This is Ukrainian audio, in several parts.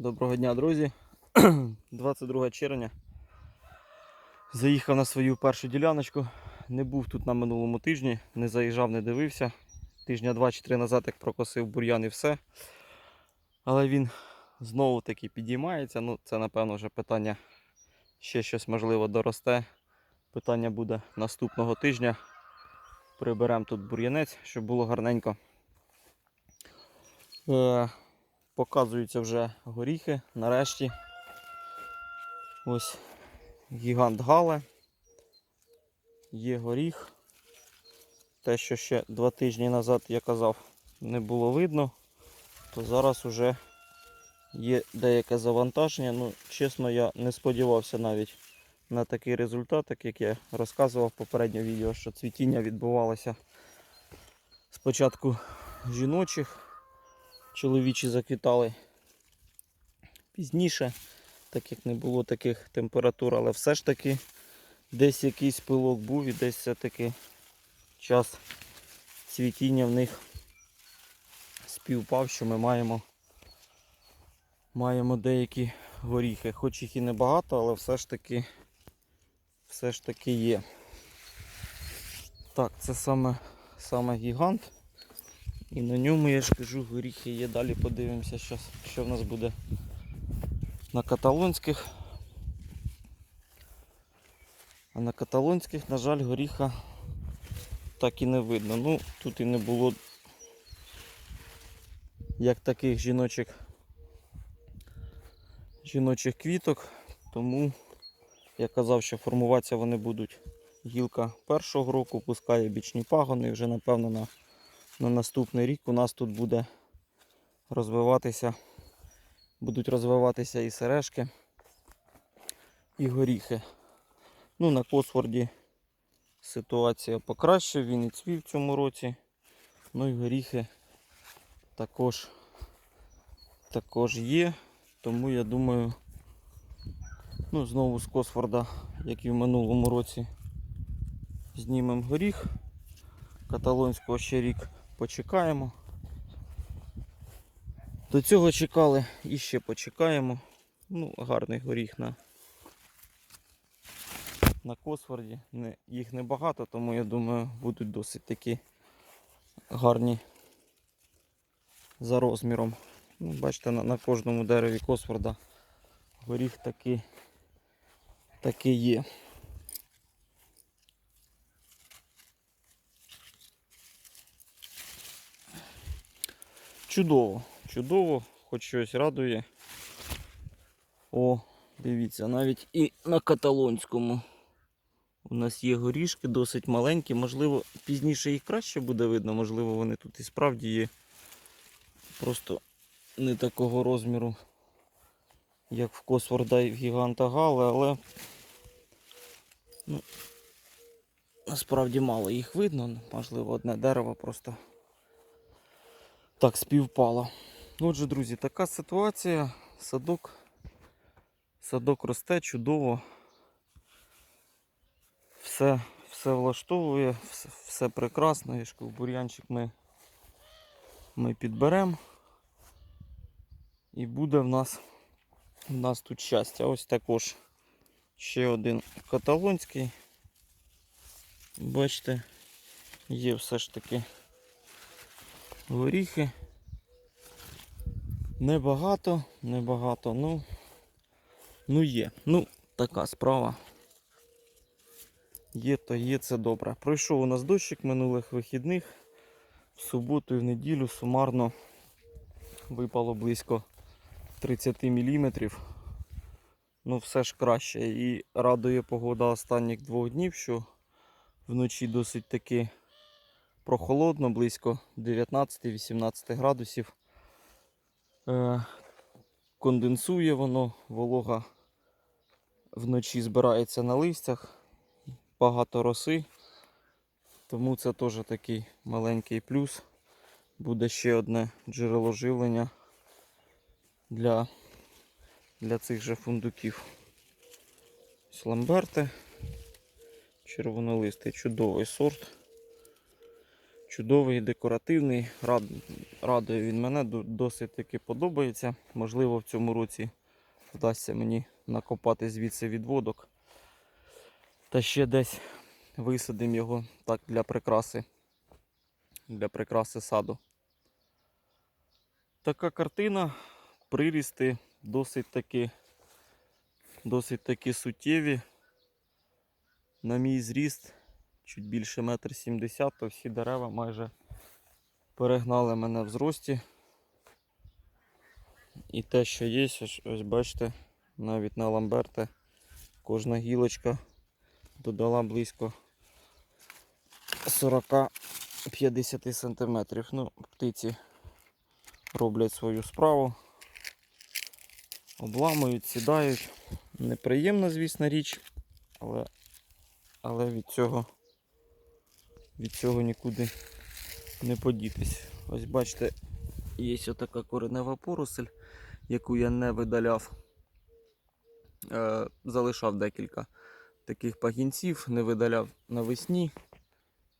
Доброго дня, друзі. 22 червня. Заїхав на свою першу діляночку. Не був тут на минулому тижні, не заїжджав, не дивився. Тижня два чи три назад як прокосив бур'ян і все. Але він знову таки підіймається. Ну, це напевно вже питання. Ще щось можливо доросте. Питання буде наступного тижня. Приберемо тут бур'янець, щоб було гарненько. Е, показуються вже горіхи нарешті. Ось гігант Гале. Є горіх. Те, що ще два тижні назад я казав, не було видно, то зараз вже є деяке завантаження. Ну, чесно, я не сподівався навіть на такий результат, так як я розказував в попередньому відео, що цвітіння відбувалося спочатку жіночих чоловічі заквітали пізніше, так як не було таких температур, але все ж таки десь якийсь пилок був і десь все-таки час цвітіння в них співпав, що ми маємо, маємо деякі горіхи. Хоч їх і небагато, але все ж таки все ж таки є. Так, це саме, саме гігант. І на ньому, я ж кажу, горіхи є. Далі подивимося, що, що в нас буде на каталонських. А на каталонських, на жаль, горіха так і не видно. Ну, тут і не було як таких жіночих жіночих квіток, тому я казав, що формуватися вони будуть гілка першого року, пускає бічні пагони, вже напевно на на наступний рік у нас тут буде розвиватися, будуть розвиватися і сережки, і горіхи. Ну, на Косфорді ситуація покраще, він і цвів в цьому році. Ну і горіхи також, також є. Тому я думаю, ну, знову з Косфорда, як і в минулому році, знімемо горіх. Каталонського ще рік почекаємо. До цього чекали і ще почекаємо. Ну, гарний горіх на, на Косфорді. Не, їх небагато, тому я думаю, будуть досить такі гарні за розміром. Ну, бачите, на, на кожному дереві Косфорда горіх такий, такий є. Чудово, чудово, хоч щось радує. О, дивіться, навіть і на каталонському у нас є горішки досить маленькі. Можливо, пізніше їх краще буде видно, можливо, вони тут і справді є. Просто не такого розміру, як в Косворда і в Гіганта Гали, але ну, насправді мало їх видно. Можливо, одне дерево просто так співпало. Отже, друзі, така ситуація. Садок. Садок росте чудово. Все, все влаштовує, все, все прекрасно. Ж бур'янчик ми, ми підберемо. І буде в нас, в нас тут щастя. Ось також ще один каталонський. Бачите, є все ж таки горіхи. Небагато, небагато, ну, ну є. Ну, така справа. Є, то є, це добре. Пройшов у нас дощик минулих вихідних. В суботу і в неділю сумарно випало близько 30 мм. Ну, все ж краще. І радує погода останніх двох днів, що вночі досить таки прохолодно, близько 19-18 градусів. Е, конденсує воно, волога вночі збирається на листях, багато роси, тому це теж такий маленький плюс. Буде ще одне джерело живлення для, для цих же фундуків. Ламберти, червонолистий, чудовий сорт. Чудовий, декоративний. Рад, радує він мене, досить таки подобається. Можливо, в цьому році вдасться мені накопати звідси відводок. Та ще десь висадимо його так для прикраси. Для прикраси саду. Така картина. Прирісти досить таки, досить таки суттєві. На мій зріст чуть більше метр сімдесят, то всі дерева майже перегнали мене в зрості. І те, що є, ось, бачите, навіть на ламберте кожна гілочка додала близько 40-50 сантиметрів. Ну, птиці роблять свою справу, обламують, сідають. Неприємна, звісно, річ, але, але від цього від цього нікуди не подітись. Ось бачите, є отака коренева поросль, яку я не видаляв. Е, залишав декілька таких пагінців, не видаляв навесні.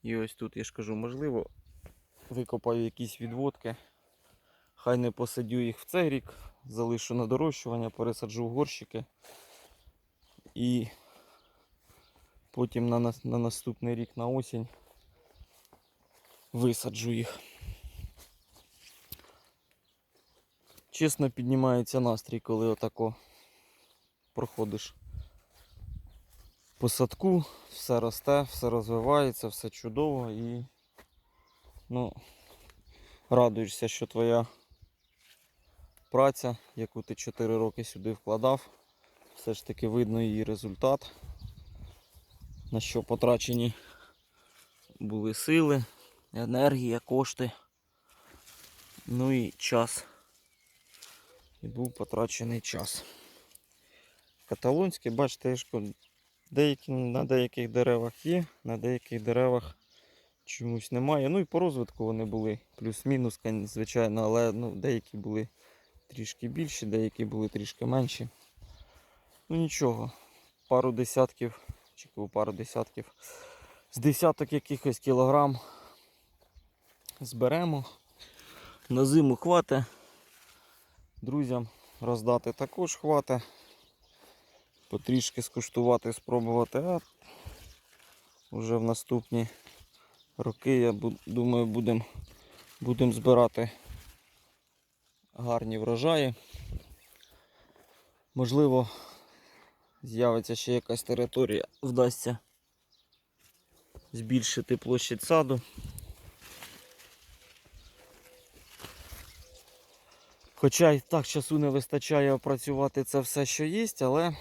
І ось тут я ж кажу, можливо, викопаю якісь відводки. Хай не посадю їх в цей рік, залишу на дорощування, пересаджу в горщики. І потім на, на наступний рік на осінь висаджу їх. Чесно, піднімається настрій, коли отако проходиш по садку, все росте, все розвивається, все чудово і ну, радуєшся, що твоя праця, яку ти 4 роки сюди вкладав, все ж таки видно її результат, на що потрачені були сили, енергія, кошти, ну і час. І був потрачений час. Каталонське, бачите, деякі, на деяких деревах є, на деяких деревах чомусь немає. Ну і по розвитку вони були плюс-мінус, звичайно, але ну, деякі були трішки більші, деякі були трішки менші. Ну нічого, пару десятків, чи пару десятків, з десяток якихось кілограм зберемо. На зиму хватить. Друзям роздати також хватить. Потрішки скуштувати, спробувати. А вже в наступні роки, я думаю, будемо будем збирати гарні врожаї. Можливо, з'явиться ще якась територія, вдасться збільшити площадь саду. Хоча і так часу не вистачає опрацювати це все, що є, але,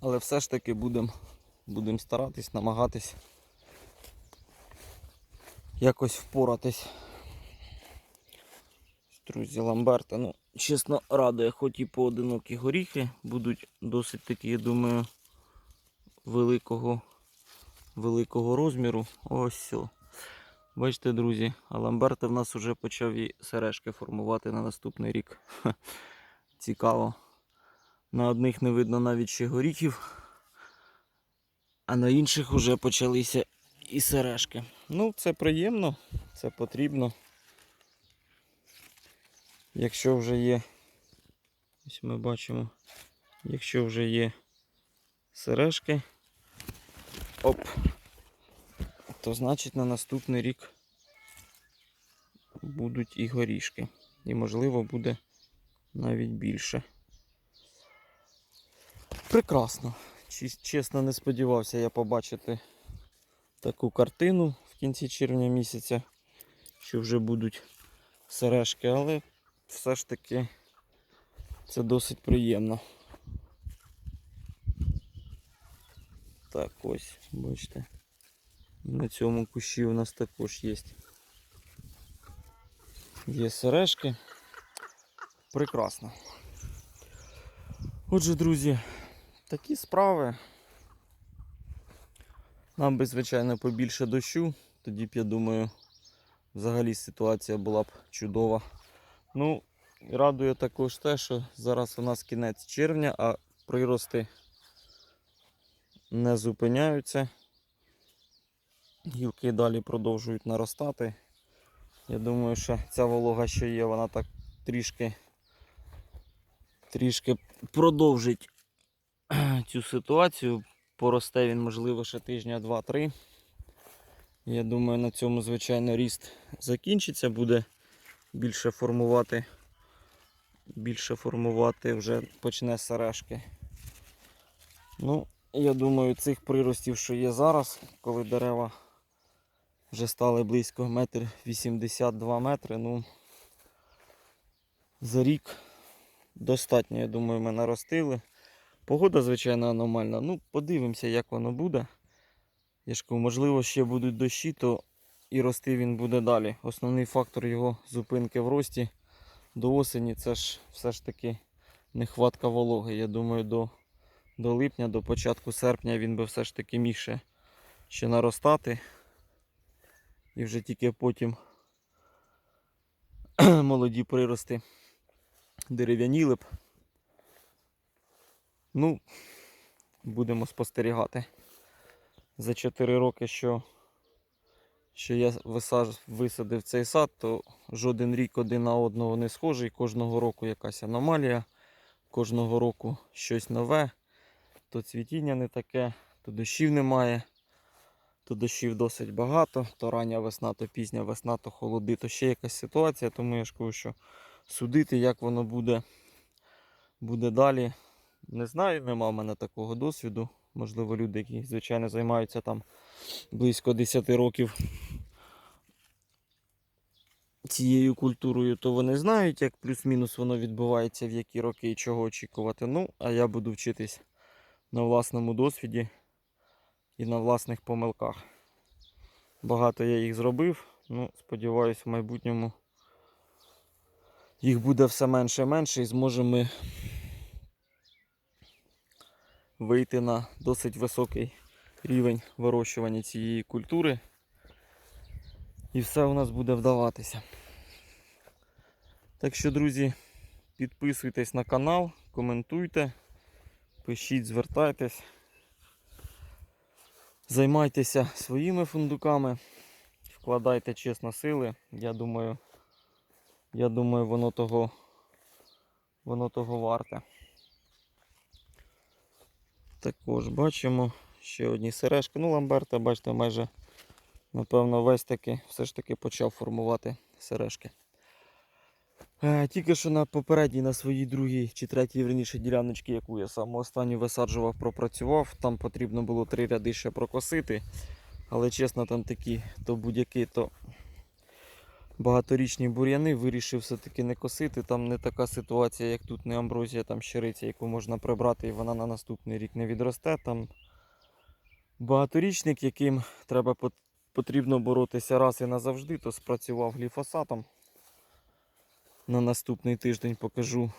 але все ж таки будемо будем старатись, намагатись якось впоратись. Друзі, ламберта, ну, чесно, радує, хоч і поодинокі горіхи будуть досить такі, я думаю, великого, великого розміру. Ось все. Бачите, друзі, а Ламберта в нас вже почав і сережки формувати на наступний рік. Ха, Цікаво. На одних не видно навіть ще горіхів, а на інших вже почалися і сережки. Ну, це приємно, це потрібно. Якщо вже є, ось ми бачимо, якщо вже є сережки, оп, то значить на наступний рік будуть і горішки. І можливо буде навіть більше. Прекрасно. Чесно, не сподівався я побачити таку картину в кінці червня місяця, що вже будуть сережки, але все ж таки це досить приємно. Так, ось, бачите. На цьому кущі у нас також є. Є сережки. Прекрасно. Отже, друзі, такі справи. Нам би, звичайно, побільше дощу. Тоді б, я думаю, взагалі ситуація була б чудова. Ну, радує також те, що зараз у нас кінець червня, а прирости не зупиняються. Гілки далі продовжують наростати. Я думаю, що ця волога, що є, вона так трішки, трішки продовжить цю ситуацію. Поросте він, можливо, ще тижня 2-3. Я думаю, на цьому, звичайно, ріст закінчиться, буде більше формувати, більше формувати вже почне сережки. Ну, я думаю, цих приростів, що є зараз, коли дерева вже стали близько метр 82 метри, ну за рік достатньо, я думаю, ми наростили. Погода, звичайно, аномальна. Ну, подивимося, як воно буде. Я ж кажу, можливо, ще будуть дощі, то і рости він буде далі. Основний фактор його зупинки в рості до осені це ж все ж таки нехватка вологи. Я думаю, до, до липня, до початку серпня він би все ж таки міг ще, ще наростати. І вже тільки потім молоді прирости дерев'яніли б. Ну, будемо спостерігати. За 4 роки, що, що я висаж, висадив цей сад, то жоден рік один на одного не схожий. Кожного року якась аномалія, кожного року щось нове, то цвітіння не таке, то дощів немає, то дощів досить багато, то рання весна, то пізня весна, то холоди, то ще якась ситуація. Тому я ж кажу, що судити, як воно буде, буде далі. Не знаю, нема в мене такого досвіду. Можливо, люди, які, звичайно, займаються там близько 10 років цією культурою, то вони знають, як плюс-мінус воно відбувається, в які роки і чого очікувати. Ну, а я буду вчитись на власному досвіді і на власних помилках. Багато я їх зробив. Ну, сподіваюсь, в майбутньому їх буде все менше і менше і зможемо ми вийти на досить високий рівень вирощування цієї культури. І все у нас буде вдаватися. Так що, друзі, підписуйтесь на канал, коментуйте, пишіть, звертайтесь, займайтеся своїми фундуками, вкладайте чесно сили. Я думаю, я думаю, воно того, воно того варте. Також бачимо ще одні сережки. Ну, Ламберта, бачите, майже, напевно, весь таки все ж таки почав формувати сережки. Е, Тільки що на попередній, на своїй другій чи третій верніше діляночці, яку я саме останню висаджував, пропрацював. Там потрібно було три ряди ще прокосити. Але чесно, там такі то будь-які, то багаторічні бур'яни вирішив все-таки не косити. Там не така ситуація, як тут не амброзія, там щириця, яку можна прибрати і вона на наступний рік не відросте. Там багаторічник, яким треба потрібно боротися раз і назавжди, то спрацював гліфосатом. На наступний тиждень покажу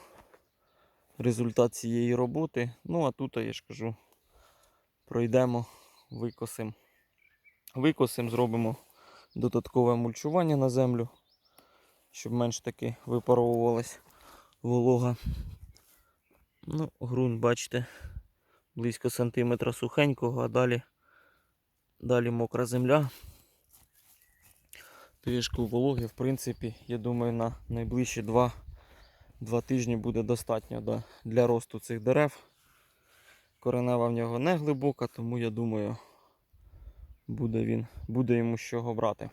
результат цієї роботи. Ну а тут, я ж кажу, пройдемо, викосимо. Викосимо, зробимо додаткове мульчування на землю, щоб менш таки випаровувалась волога. Ну, ґрунт, бачите, близько сантиметра сухенького, а далі, далі мокра земля. Трішки вологи, в принципі, я думаю, на найближчі два, два тижні буде достатньо да, для росту цих дерев. Коренева в нього не глибока, тому я думаю, буде він, буде йому з чого брати.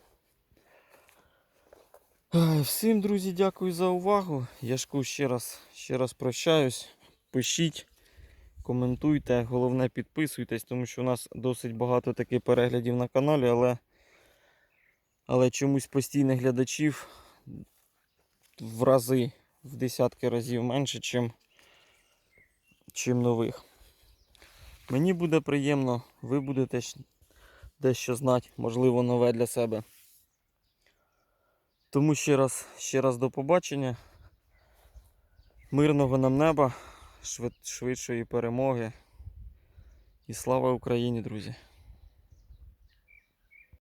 Всім, друзі, дякую за увагу. Яшку ще раз, ще раз прощаюсь. Пишіть, коментуйте, головне підписуйтесь, тому що у нас досить багато таких переглядів на каналі, але, але чомусь постійних глядачів в рази, в десятки разів менше, чим, чим нових. Мені буде приємно, ви будете дещо знати, можливо, нове для себе. Тому ще раз, ще раз до побачення. Мирного нам неба, швид- швидшої перемоги. І слава Україні, друзі!